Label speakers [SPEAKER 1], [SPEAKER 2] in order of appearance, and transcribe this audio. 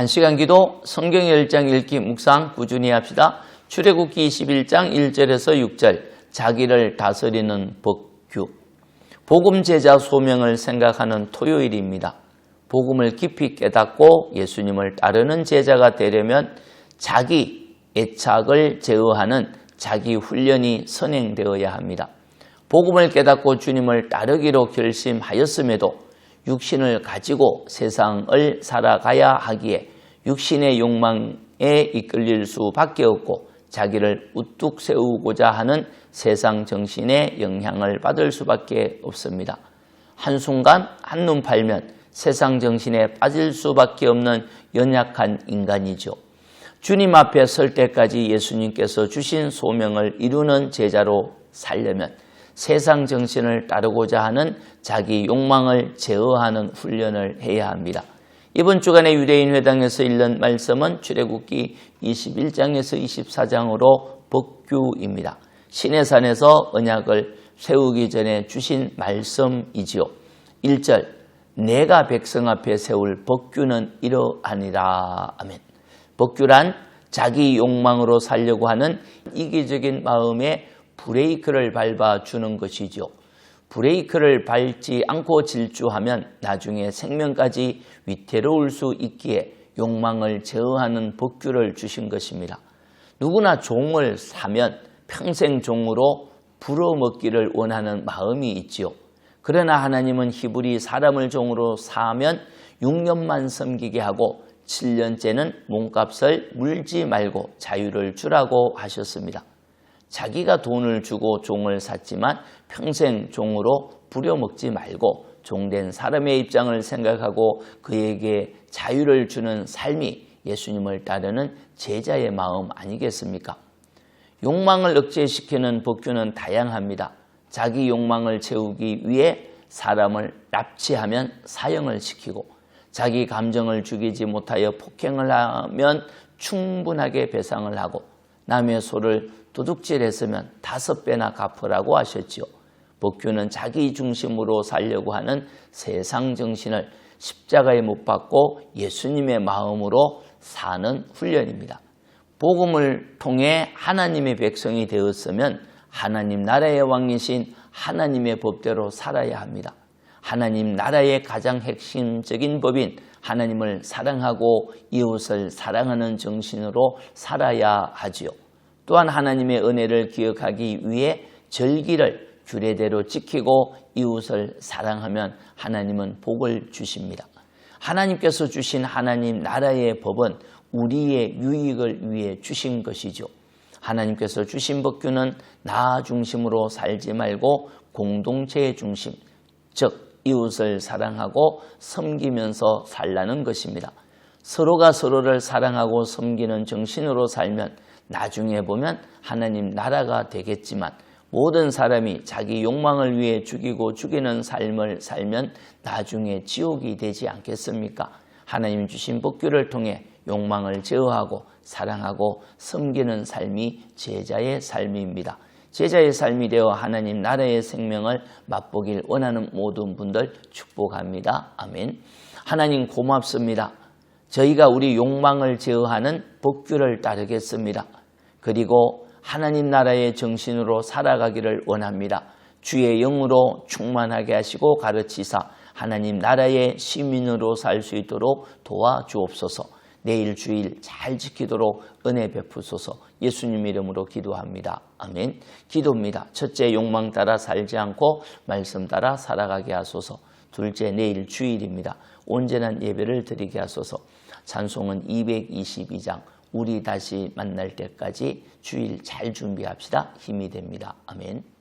[SPEAKER 1] 한 시간 기도 성경 10장 읽기 묵상 꾸준히 합시다. 출애굽기 21장 1절에서 6절 자기를 다스리는 법규 복음 제자 소명을 생각하는 토요일입니다. 복음을 깊이 깨닫고 예수님을 따르는 제자가 되려면 자기 애착을 제어하는 자기 훈련이 선행되어야 합니다. 복음을 깨닫고 주님을 따르기로 결심하였음에도 육신을 가지고 세상을 살아가야 하기에 육신의 욕망에 이끌릴 수밖에 없고 자기를 우뚝 세우고자 하는 세상 정신의 영향을 받을 수밖에 없습니다. 한순간 한눈 팔면 세상 정신에 빠질 수밖에 없는 연약한 인간이죠. 주님 앞에 설 때까지 예수님께서 주신 소명을 이루는 제자로 살려면 세상 정신을 따르고자 하는 자기 욕망을 제어하는 훈련을 해야 합니다. 이번 주간의 유대인 회당에서 읽는 말씀은 출애굽기 21장에서 24장으로 법규입니다. 시내산에서 언약을 세우기 전에 주신 말씀이지요. 1절 내가 백성 앞에 세울 법규는 이러하니라. 아멘. 법규란 자기 욕망으로 살려고 하는 이기적인 마음에 브레이크를 밟아주는 것이죠. 브레이크를 밟지 않고 질주하면 나중에 생명까지 위태로울 수 있기에 욕망을 제어하는 법규를 주신 것입니다. 누구나 종을 사면 평생 종으로 불어먹기를 원하는 마음이 있지요. 그러나 하나님은 히브리 사람을 종으로 사면 6년만 섬기게 하고 7년째는 몸값을 물지 말고 자유를 주라고 하셨습니다. 자기가 돈을 주고 종을 샀지만 평생 종으로 부려먹지 말고 종된 사람의 입장을 생각하고 그에게 자유를 주는 삶이 예수님을 따르는 제자의 마음 아니겠습니까? 욕망을 억제시키는 법규는 다양합니다. 자기 욕망을 채우기 위해 사람을 납치하면 사형을 시키고 자기 감정을 죽이지 못하여 폭행을 하면 충분하게 배상을 하고 남의 소를 도둑질했으면 다섯 배나 갚으라고 하셨지요. 법규는 자기 중심으로 살려고 하는 세상 정신을 십자가에 못 박고 예수님의 마음으로 사는 훈련입니다. 복음을 통해 하나님의 백성이 되었으면 하나님 나라의 왕이신 하나님의 법대로 살아야 합니다. 하나님 나라의 가장 핵심적인 법인 하나님을 사랑하고 이웃을 사랑하는 정신으로 살아야 하지요. 또한 하나님의 은혜를 기억하기 위해 절기를 규례대로 지키고 이웃을 사랑하면 하나님은 복을 주십니다. 하나님께서 주신 하나님 나라의 법은 우리의 유익을 위해 주신 것이죠. 하나님께서 주신 법규는 나 중심으로 살지 말고 공동체 중심, 즉 이웃을 사랑하고 섬기면서 살라는 것입니다. 서로가 서로를 사랑하고 섬기는 정신으로 살면 나중에 보면 하나님 나라가 되겠지만 모든 사람이 자기 욕망을 위해 죽이고 죽이는 삶을 살면 나중에 지옥이 되지 않겠습니까? 하나님 주신 복규를 통해 욕망을 제어하고 사랑하고 섬기는 삶이 제자의 삶입니다. 제자의 삶이 되어 하나님 나라의 생명을 맛보길 원하는 모든 분들 축복합니다. 아멘. 하나님 고맙습니다. 저희가 우리 욕망을 제어하는 복규를 따르겠습니다. 그리고 하나님 나라의 정신으로 살아가기를 원합니다. 주의 영으로 충만하게 하시고 가르치사 하나님 나라의 시민으로 살 수 있도록 도와주옵소서. 내일 주일 잘 지키도록 은혜 베푸소서. 예수님 이름으로 기도합니다. 아멘. 기도입니다. 첫째 욕망 따라 살지 않고 말씀 따라 살아가게 하소서. 둘째 내일 주일입니다. 온전한 예배를 드리게 하소서. 찬송은 222장 우리 다시 만날 때까지 주일 잘 준비합시다. 힘이 됩니다. 아멘.